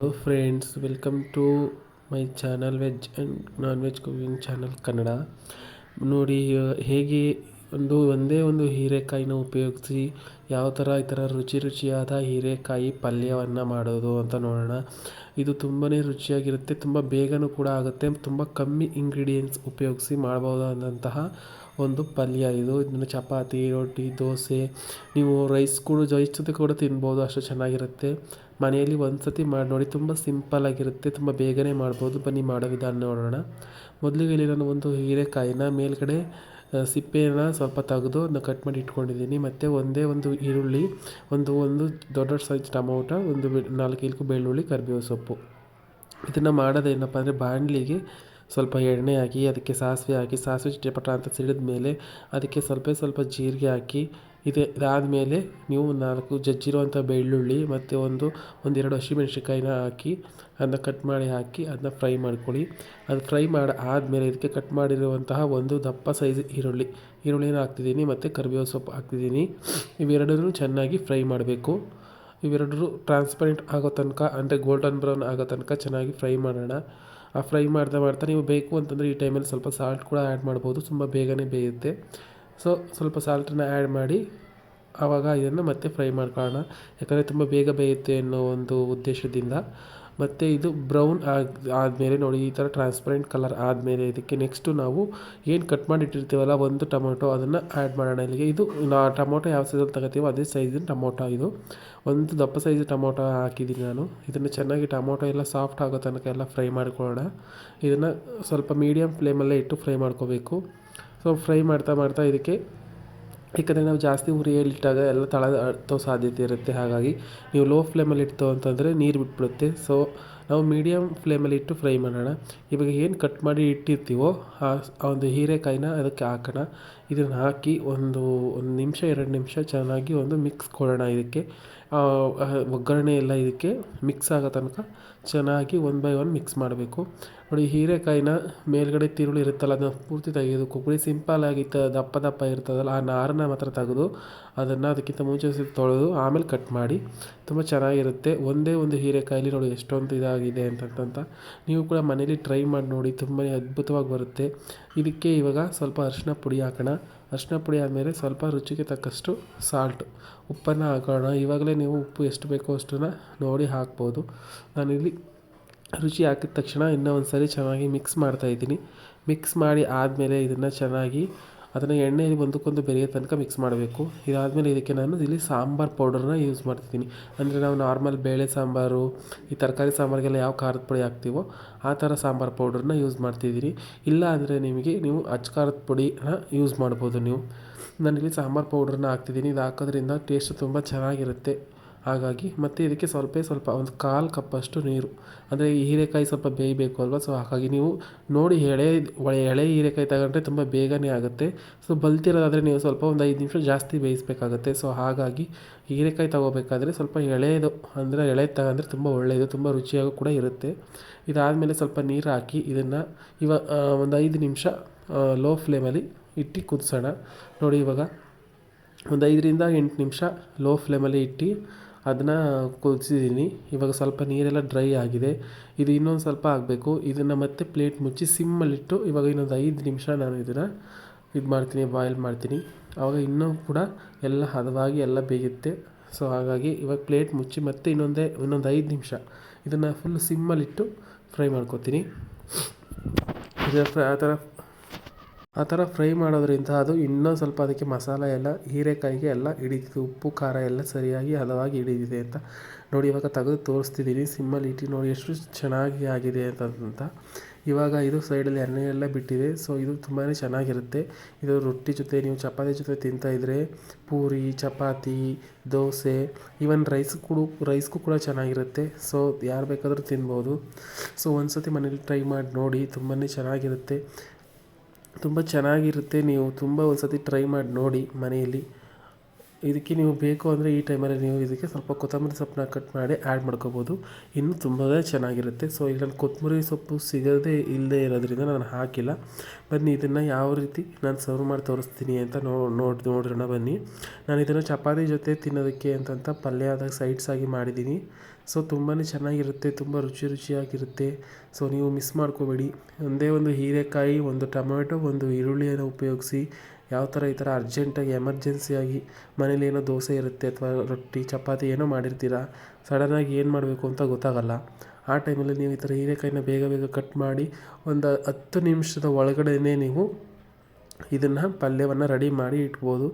Hello friends welcome to my channel veg and non veg cooking channel Kannada ನೋಡಿ, ಹೇಗೆ ಒಂದು, ಒಂದೇ ಒಂದು ಹೀರೆಕಾಯಿನ ಉಪಯೋಗಿಸಿ ಯಾವ ಥರ ಈ ಥರ ರುಚಿ ರುಚಿಯಾದ ಹೀರೆಕಾಯಿ ಪಲ್ಯವನ್ನು ಮಾಡೋದು ಅಂತ ನೋಡೋಣ. ಇದು ತುಂಬಾ ರುಚಿಯಾಗಿರುತ್ತೆ, ತುಂಬ ಬೇಗನೂ ಕೂಡ ಆಗುತ್ತೆ, ತುಂಬ ಕಮ್ಮಿ ಇಂಗ್ರೀಡಿಯೆಂಟ್ಸ್ ಉಪಯೋಗಿಸಿ ಮಾಡ್ಬೋದಾದಂತಹ ಒಂದು ಪಲ್ಯ ಇದು. ಇದನ್ನು ಚಪಾತಿ, ರೊಟ್ಟಿ, ದೋಸೆ, ನೀವು ರೈಸ್ ಕೂಡ ಜೊತೆ ಕೂಡ ತಿನ್ಬೋದು, ಅಷ್ಟು ಚೆನ್ನಾಗಿರುತ್ತೆ. ಮನೆಯಲ್ಲಿ ಒಂದು ಸತಿ ಮಾಡಿ ನೋಡಿ, ತುಂಬ ಸಿಂಪಲ್ಲಾಗಿರುತ್ತೆ ತುಂಬ ಬೇಗನೆ ಮಾಡ್ಬೋದು. ಬನ್ನಿ ಮಾಡೋ ವಿಧಾನ ನೋಡೋಣ. ಮೊದಲಿಗೆ ಇಲ್ಲಿ ನಾನು ಒಂದು ಹೀರೆಕಾಯಿನ ಮೇಲ್ಗಡೆ ಸಿಪ್ಪೆನ ಸ್ವಲ್ಪ ತೆಗೆದು ಅದನ್ನ ಕಟ್ ಮಾಡಿ ಇಟ್ಕೊಂಡಿದ್ದೀನಿ. ಮತ್ತು ಒಂದೇ ಒಂದು ಈರುಳ್ಳಿ, ಒಂದು ಒಂದು ದೊಡ್ಡ ಸೈಜ್ ಟೊಮೊಟೊ, ಒಂದು ನಾಲ್ಕು ಇಲ್ಕು ಬೆಳ್ಳುಳ್ಳಿ ಕರಿಬೇವು ಸೊಪ್ಪು. ಇದನ್ನು ಮಾಡೋದೇನಪ್ಪ ಅಂದರೆ ಬಾಣಲಿಗೆ ಸ್ವಲ್ಪ ಎಣ್ಣೆ ಹಾಕಿ, ಅದಕ್ಕೆ ಸಾಸಿವೆ ಹಾಕಿ, ಸಾಸಿವೆ ಚಿಟಪಟ ಅಂತ ಸಿಡಿದ ಮೇಲೆ ಅದಕ್ಕೆ ಸ್ವಲ್ಪ ಸ್ವಲ್ಪ ಜೀರಿಗೆ ಹಾಕಿ ಇದೆ ಇದಾದಮೇಲೆ ನೀವು ನಾಲ್ಕು ಜಜ್ಜಿರುವಂಥ ಬೆಳ್ಳುಳ್ಳಿ ಮತ್ತು ಒಂದು, ಒಂದೆರಡು ಹಸಿಮೆಣ್ಸಿನ್ಕಾಯಿನ ಹಾಕಿ, ಅದನ್ನ ಕಟ್ ಮಾಡಿ ಹಾಕಿ, ಅದನ್ನ ಫ್ರೈ ಮಾಡ್ಕೊಳ್ಳಿ. ಅದು ಫ್ರೈ ಮಾಡಿ ಆದಮೇಲೆ ಇದಕ್ಕೆ ಕಟ್ ಮಾಡಿರುವಂತಹ ಒಂದು ದಪ್ಪ ಸೈಜ್ ಈರುಳ್ಳಿ. ಈರುಳ್ಳಿನ ಹಾಕ್ತಿದ್ದೀನಿ ಮತ್ತು ಕರಿಬೇವು ಸೊಪ್ಪು ಹಾಕ್ತಿದ್ದೀನಿ. ಇವೆರಡನ್ನೂ ಚೆನ್ನಾಗಿ ಫ್ರೈ ಮಾಡಬೇಕು. ಇವೆರಡರೂ ಟ್ರಾನ್ಸ್ಪರೆಂಟ್ ಆಗೋ ತನಕ, ಅಂದರೆ ಗೋಲ್ಡನ್ ಬ್ರೌನ್ ಆಗೋ ತನಕ ಚೆನ್ನಾಗಿ ಫ್ರೈ ಮಾಡೋಣ. ಆ ಫ್ರೈ ಮಾಡ್ತಾ ಮಾಡ್ತಾ ನೀವು ಬೇಕು ಅಂತಂದರೆ ಈ ಟೈಮಲ್ಲಿ ಸ್ವಲ್ಪ ಸಾಲ್ಟ್ ಕೂಡ ಆ್ಯಡ್ ಮಾಡ್ಬೋದು. ತುಂಬ ಬೇಗನೆ ಬೇಯುತ್ತೆ. ಸೊ ಸ್ವಲ್ಪ ಸಾಲ್ಟನ್ನು ಆ್ಯಡ್ ಮಾಡಿ ಆವಾಗ ಇದನ್ನು ಮತ್ತೆ ಫ್ರೈ ಮಾಡ್ಕೊಳ್ಳೋಣ. ಯಾಕಂದರೆ ತುಂಬ ಬೇಗ ಬೇಯುತ್ತೆ ಅನ್ನೋ ಒಂದು ಉದ್ದೇಶದಿಂದ. ಮತ್ತು ಇದು ಬ್ರೌನ್ ಆಗಿ, ಆದಮೇಲೆ ನೋಡಿ, ಈ ಥರ ಟ್ರಾನ್ಸ್ಪರೆಂಟ್ ಕಲರ್ ಆದಮೇಲೆ ಇದಕ್ಕೆ ನೆಕ್ಸ್ಟು ನಾವು ಏನು ಕಟ್ ಮಾಡಿಟ್ಟಿರ್ತೀವಲ್ಲ, ಒಂದು ಟೊಮೊಟೊ ಅದನ್ನು ಆ್ಯಡ್ ಮಾಡೋಣ. ಇಲ್ಲಿಗೆ ಇದು ನಾ, ಟೊಮೊಟೊ ಯಾವ ಸೈಜಲ್ಲಿ ತಗೋತೀವೋ ಅದೇ ಸೈಜಿನ ಟೊಮೊಟೊ ಇದು. ಒಂದು ದಪ್ಪ ಸೈಜ್ ಟೊಮೊಟೊ ಹಾಕಿದ್ದೀನಿ ನಾನು. ಇದನ್ನು ಚೆನ್ನಾಗಿ ಟೊಮೊಟೊ ಎಲ್ಲ ಸಾಫ್ಟ್ ಆಗೋ ತನಕ ಎಲ್ಲ ಫ್ರೈ ಮಾಡ್ಕೊಳ್ಳೋಣ. ಇದನ್ನು ಸ್ವಲ್ಪ ಮೀಡಿಯಮ್ ಫ್ಲೇಮಲ್ಲೇ ಇಟ್ಟು ಫ್ರೈ ಮಾಡ್ಕೋಬೇಕು. ಸೊ ಫ್ರೈ ಮಾಡ್ತಾ ಮಾಡ್ತಾ ಇದಕ್ಕೆ ಯಾಕಂದರೆ ನಾವು ಜಾಸ್ತಿ ಉರಿಯಲ್ಲಿ ಇಟ್ಟಾಗ ಎಲ್ಲ ತಳ ಹತ್ತೋ ಸಾಧ್ಯತೆ ಇರುತ್ತೆ. ಹಾಗಾಗಿ ನೀವು ಲೋ ಫ್ಲೇಮಲ್ಲಿ ಇಡ್ತು ಅಂತಂದರೆ ನೀರು ಬಿಟ್ಬಿಡುತ್ತೆ. ಸೊ ನಾವು ಮೀಡಿಯಮ್ ಫ್ಲೇಮಲ್ಲಿ ಇಟ್ಟು ಫ್ರೈ ಮಾಡೋಣ. ಇವಾಗ ಏನು ಕಟ್ ಮಾಡಿ ಇಟ್ಟಿರ್ತೀವೋ ಆ ಒಂದು ಹೀರೆಕಾಯಿನ ಅದಕ್ಕೆ ಹಾಕೋಣ. ಇದನ್ನು ಹಾಕಿ ಒಂದು ಒಂದು ನಿಮಿಷ, ಎರಡು ನಿಮಿಷ ಚೆನ್ನಾಗಿ ಒಂದು ಮಿಕ್ಸ್ ಕೊಡೋಣ ಇದಕ್ಕೆ. ಒಗ್ಗರಣೆ ಎಲ್ಲ ಇದಕ್ಕೆ ಮಿಕ್ಸ್ ಆಗೋ ತನಕ ಚೆನ್ನಾಗಿ ಒನ್ ಬೈ ಒನ್ ಮಿಕ್ಸ್ ಮಾಡಬೇಕು. ನೋಡಿ, ಹೀರೆಕಾಯಿನ ಮೇಲ್ಗಡೆ ತಿರುಳು ಇರುತ್ತಲ್ಲ, ಅದನ್ನ ಪೂರ್ತಿ ತೆಗೆಯೋದು ಕೊಬ್ಬರಿ ಸಿಂಪಲ್ಲಾಗಿ ದಪ್ಪ ದಪ್ಪ ಇರ್ತದಲ್ಲ, ಆ ನಾರನ್ನ ಮಾತ್ರ ತೆಗೆದು ಅದನ್ನು ಅದಕ್ಕಿಂತ ಮುಂಚೆ ತೊಳೆದು ಆಮೇಲೆ ಕಟ್ ಮಾಡಿ. ತುಂಬ ಚೆನ್ನಾಗಿರುತ್ತೆ. ಒಂದೇ ಒಂದು ಹೀರೆಕಾಯಲ್ಲಿ ನೋಡಿ, ಎಷ್ಟೊಂದು ಇದಾಗಿದೆ ಅಂತಂತ ನೀವು ಕೂಡ ಮನೇಲಿ ಟ್ರೈ ಮಾಡಿ ನೋಡಿ ತುಂಬಾ ಅದ್ಭುತವಾಗಿ ಬರುತ್ತೆ. ಇದಕ್ಕೆ ಇವಾಗ ಸ್ವಲ್ಪ ಅರಿಶಿನ ಪುಡಿ ಹಾಕೋಣ. ಅರಿಶಿನ ಪುಡಿ ಆದಮೇಲೆ ಸ್ವಲ್ಪ ರುಚಿಗೆ ತಕ್ಕಷ್ಟು ಸಾಲ್ಟ್ ಉಪ್ಪನ್ನು ಹಾಕೋಣ. ಇವಾಗಲೇ ನೀವು ಉಪ್ಪು ಎಷ್ಟು ಬೇಕೋ ಅಷ್ಟನ್ನು ನೋಡಿ ಹಾಕ್ಬೋದು. ನಾನಿಲ್ಲಿ ರುಚಿ ಹಾಕಿದ ತಕ್ಷಣ ಇನ್ನೂ ಒಂದು ಸರಿ ಚೆನ್ನಾಗಿ ಮಿಕ್ಸ್ ಮಾಡ್ತಾಯಿದ್ದೀನಿ ಮಿಕ್ಸ್ ಮಾಡಿ ಆದಮೇಲೆ ಇದನ್ನು ಚೆನ್ನಾಗಿ ಅದನ್ನು ಎಣ್ಣೆಯಲ್ಲಿ ಒಂದಕ್ಕೊಂದು ಬೆರೆಯೋ ತನಕ ಮಿಕ್ಸ್ ಮಾಡಬೇಕು. ಇದಾದಮೇಲೆ ಇದಕ್ಕೆ ನಾನು ಇಲ್ಲಿ ಸಾಂಬಾರು ಪೌಡರ್ನ ಯೂಸ್ ಮಾಡ್ತಿದ್ದೀನಿ. ಅಂದರೆ ನಾವು ನಾರ್ಮಲ್ ಬೇಳೆ ಸಾಂಬಾರು, ಈ ತರಕಾರಿ ಸಾಂಬಾರಿಗೆಲ್ಲ ಯಾವ ಖಾರದ ಪುಡಿ ಹಾಕ್ತೀವೋ ಆ ಥರ ಸಾಂಬಾರು ಪೌಡರ್ನ ಯೂಸ್ ಮಾಡ್ತಿದ್ದೀರಿ. ಇಲ್ಲ ಅಂದರೆ ನಿಮಗೆ ನೀವು ಅಚ್ಚ ಖಾರದ ಪುಡಿನ ಯೂಸ್ ಮಾಡ್ಬೋದು ನೀವು. ನಾನಿಲ್ಲಿ ಸಾಂಬಾರು ಪೌಡರ್ನ ಹಾಕ್ತಿದ್ದೀನಿ. ಇದು ಹಾಕೋದ್ರಿಂದ ಟೇಸ್ಟ್ ತುಂಬ ಚೆನ್ನಾಗಿರುತ್ತೆ. ಹಾಗಾಗಿ ಮತ್ತು ಇದಕ್ಕೆ ಸ್ವಲ್ಪ ಸ್ವಲ್ಪ ಒಂದು ಕಾಲು ಕಪ್ಪಷ್ಟು ನೀರು. ಅಂದರೆ ಈ ಹೀರೆಕಾಯಿ ಸ್ವಲ್ಪ ಬೇಯಬೇಕು ಅಲ್ವಾ? ಸೊ ಹಾಗಾಗಿ ನೀವು ನೋಡಿ ಎಳೆ ಎಳೆ ಹೀರೆಕಾಯಿ ತಗೊಂಡ್ರೆ ತುಂಬ ಬೇಗನೆ ಆಗುತ್ತೆ. ಸೊ ಬಲ್ತಿರೋದಾದರೆ ನೀವು ಸ್ವಲ್ಪ ಒಂದು ಐದು ನಿಮಿಷ ಜಾಸ್ತಿ ಬೇಯಿಸಬೇಕಾಗತ್ತೆ. ಸೊ ಹಾಗಾಗಿ ಹೀರೆಕಾಯಿ ತಗೋಬೇಕಾದ್ರೆ ಸ್ವಲ್ಪ ಎಳೆದು, ಅಂದರೆ ಎಳೆ ತಗೊಂಡ್ರೆ ತುಂಬ ಒಳ್ಳೆಯದು ತುಂಬ ರುಚಿಯಾಗೂ ಕೂಡ ಇರುತ್ತೆ. ಇದಾದಮೇಲೆ ಸ್ವಲ್ಪ ನೀರು ಹಾಕಿ ಇದನ್ನು ಇವಾಗ ಒಂದು ಐದು ನಿಮಿಷ ಲೋ ಫ್ಲೇಮಲ್ಲಿ ಇಟ್ಟು ಕುದಿಸೋಣ. ನೋಡಿ ಇವಾಗ ಒಂದು ಐದರಿಂದ ಎಂಟು ನಿಮಿಷ ಲೋ ಫ್ಲೇಮಲ್ಲಿ ಇಟ್ಟು ಅದನ್ನು ಕುದಿಸಿದ್ದೀನಿ. ಇವಾಗ ಸ್ವಲ್ಪ ನೀರೆಲ್ಲ ಡ್ರೈ ಆಗಿದೆ. ಇದು ಇನ್ನೊಂದು ಸ್ವಲ್ಪ ಆಗಬೇಕು ಇದನ್ನು ಮತ್ತೆ ಪ್ಲೇಟ್ ಮುಚ್ಚಿ ಸಿಮ್ಮಲ್ಲಿಟ್ಟು ಇವಾಗ ಇನ್ನೊಂದು ಐದು ನಿಮಿಷ ನಾನು ಇದನ್ನು ಇದು ಮಾಡ್ತೀನಿ ಬಾಯ್ಲ್ ಮಾಡ್ತೀನಿ. ಆವಾಗ ಇನ್ನೂ ಕೂಡ ಎಲ್ಲ ಹದವಾಗಿ ಎಲ್ಲ ಬೇಯುತ್ತೆ. ಸೊ ಹಾಗಾಗಿ ಇವಾಗ ಪ್ಲೇಟ್ ಮುಚ್ಚಿ ಮತ್ತೆ ಇನ್ನೊಂದೇ, ಇನ್ನೊಂದು ಐದು ನಿಮಿಷ ಇದನ್ನು ಫುಲ್ ಸಿಮ್ಮಲ್ಲಿಟ್ಟು ಫ್ರೈ ಮಾಡ್ಕೊತೀನಿ. ಆ ಥರ ಆ ಥರ ಫ್ರೈ ಮಾಡೋದ್ರಿಂದ ಅದು ಇನ್ನೂ ಸ್ವಲ್ಪ ಅದಕ್ಕೆ ಮಸಾಲೆ ಎಲ್ಲ, ಹೀರೆಕಾಯಿಗೆ ಎಲ್ಲ ಹಿಡಿತಿದೆ ಉಪ್ಪು, ಖಾರ ಎಲ್ಲ ಸರಿಯಾಗಿ ಹದವಾಗಿ ಹಿಡಿದಿದೆ ಅಂತ ನೋಡಿ ಇವಾಗ ತೆಗೆದು ತೋರಿಸ್ತಿದ್ದೀನಿ. ಸಿಮ್ಮಲ್ಲಿ ಇಟ್ಟು ನೋಡಿ ಎಷ್ಟು ಚೆನ್ನಾಗಿ ಆಗಿದೆ ಅಂತಂತ ಇವಾಗ ಇದು ಸೈಡಲ್ಲಿ ಎಣ್ಣೆ ಎಲ್ಲ ಬಿಟ್ಟಿದೆ. ಸೊ ಇದು ತುಂಬಾ ಚೆನ್ನಾಗಿರುತ್ತೆ. ಇದು ರೊಟ್ಟಿ ಜೊತೆ, ನೀವು ಚಪಾತಿ ಜೊತೆ ತಿಂತಾಯಿದ್ರೆ ಪೂರಿ, ಚಪಾತಿ, ದೋಸೆ ಈವನ್ ರೈಸ್ ಕೂಡ ರೈಸ್ಗೂ ಕೂಡ ಚೆನ್ನಾಗಿರುತ್ತೆ. ಸೊ ಯಾರು ಬೇಕಾದರೂ ತಿನ್ಬೋದು. ಸೊ ಒಂದು ಸತಿ ಮನೇಲಿ ಟ್ರೈ ಮಾಡಿ ನೋಡಿ ತುಂಬಾ ಚೆನ್ನಾಗಿರುತ್ತೆ. ತುಂಬ ಚೆನ್ನಾಗಿರುತ್ತೆ. ನೀವು ತುಂಬ ಒಂದು ಸತಿ ಟ್ರೈ ಮಾಡಿ ನೋಡಿ ಮನೆಯಲ್ಲಿ. ಇದಕ್ಕೆ ನೀವು ಬೇಕು ಅಂದರೆ ಈ ಟೈಮಲ್ಲಿ ನೀವು ಇದಕ್ಕೆ ಸ್ವಲ್ಪ ಕೊತ್ತಂಬರಿ ಸೊಪ್ಪನ್ನ ಕಟ್ ಮಾಡಿ ಆ್ಯಡ್ ಮಾಡ್ಕೋಬೋದು. ಇನ್ನೂ ತುಂಬಾ ಚೆನ್ನಾಗಿರುತ್ತೆ. ಸೊ ಇಲ್ಲಿ ನಾನು ಕೊತ್ತಂಬರಿ ಸೊಪ್ಪು ಸಿಗದೇ ಇಲ್ಲದೆ ಇರೋದ್ರಿಂದ ನಾನು ಹಾಕಿಲ್ಲ. ಬನ್ನಿ, ಇದನ್ನು ಯಾವ ರೀತಿ ನಾನು ಸರ್ವ್ ಮಾಡಿ ತೋರಿಸ್ತೀನಿ ಅಂತ ನೋಡಿ, ನೋಡೋಣ ಬನ್ನಿ. ನಾನು ಇದನ್ನು ಚಪಾತಿ ಜೊತೆ ತಿನ್ನೋದಕ್ಕೆ ಅಂತಂತ ಪಲ್ಯ ಆದಾಗ ಸೈಡ್ಸ್ ಆಗಿ ಮಾಡಿದ್ದೀನಿ. ಸೊ ತುಂಬಾ ಚೆನ್ನಾಗಿರುತ್ತೆ, ತುಂಬ ರುಚಿ ರುಚಿಯಾಗಿರುತ್ತೆ. ಸೊ ನೀವು ಮಿಸ್ ಮಾಡ್ಕೋಬೇಡಿ. ಒಂದೇ ಒಂದು ಹೀರೆಕಾಯಿ, ಒಂದು ಟೊಮೆಟೊ, ಒಂದು ಈರುಳ್ಳಿಯನ್ನು ಉಪಯೋಗಿಸಿ. ಯಾವ ಥರ ಈ ಥರ ಅರ್ಜೆಂಟಾಗಿ ಎಮರ್ಜೆನ್ಸಿಯಾಗಿ ಮನೇಲಿ ಏನೋ ದೋಸೆ ಇರುತ್ತೆ ಅಥವಾ ರೊಟ್ಟಿ, ಚಪಾತಿ ಏನೋ ಮಾಡಿರ್ತೀರ? ಸಡನ್ನಾಗಿ ಏನು ಮಾಡಬೇಕು ಅಂತ ಗೊತ್ತಾಗಲ್ಲ. ಆ ಟೈಮಲ್ಲಿ ನೀವು ಈ ಥರ ಹೀರೆಕಾಯಿನ ಬೇಗ ಬೇಗ ಕಟ್ ಮಾಡಿ ಒಂದು ಹತ್ತು ನಿಮಿಷದ ಒಳಗಡೆನೇ ನೀವು ಇದನ್ನು ಪಲ್ಯವನ್ನು ರೆಡಿ ಮಾಡಿ ಇಟ್ಬೋದು.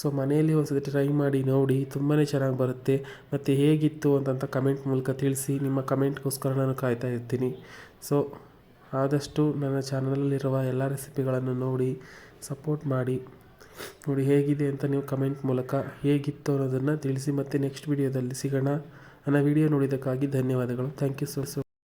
ಸೊ ಮನೆಯಲ್ಲಿ ಒಂದ್ಸತಿ ಟ್ರೈ ಮಾಡಿ ನೋಡಿ ತುಂಬಾ ಚೆನ್ನಾಗಿ ಬರುತ್ತೆ. ಮತ್ತು ಹೇಗಿತ್ತು ಅಂತಂತ ಕಮೆಂಟ್ ಮೂಲಕ ತಿಳಿಸಿ, ನಿಮ್ಮ ಕಮೆಂಟ್ಗೋಸ್ಕರ ನಾನು ಕಾಯ್ತಾ ಇರ್ತೀನಿ. ಸೊ ಆದಷ್ಟು ನನ್ನ ಚಾನಲಲ್ಲಿರುವ ಎಲ್ಲ ರೆಸಿಪಿಗಳನ್ನು ನೋಡಿ, ಸಪೋರ್ಟ್ ಮಾಡಿ. ನೋಡಿ ಹೇಗಿದೆ ಅಂತ ನೀವು ಕಮೆಂಟ್ ಮೂಲಕ ಹೇಗಿತ್ತು ಅನ್ನೋದನ್ನು ತಿಳಿಸಿ ಮತ್ತು ನೆಕ್ಸ್ಟ್ ವಿಡಿಯೋದಲ್ಲಿ ಸಿಗೋಣ. ನನ್ನ ವಿಡಿಯೋ ನೋಡಿದ್ದಕ್ಕಾಗಿ ಧನ್ಯವಾದಗಳು. Thank you so so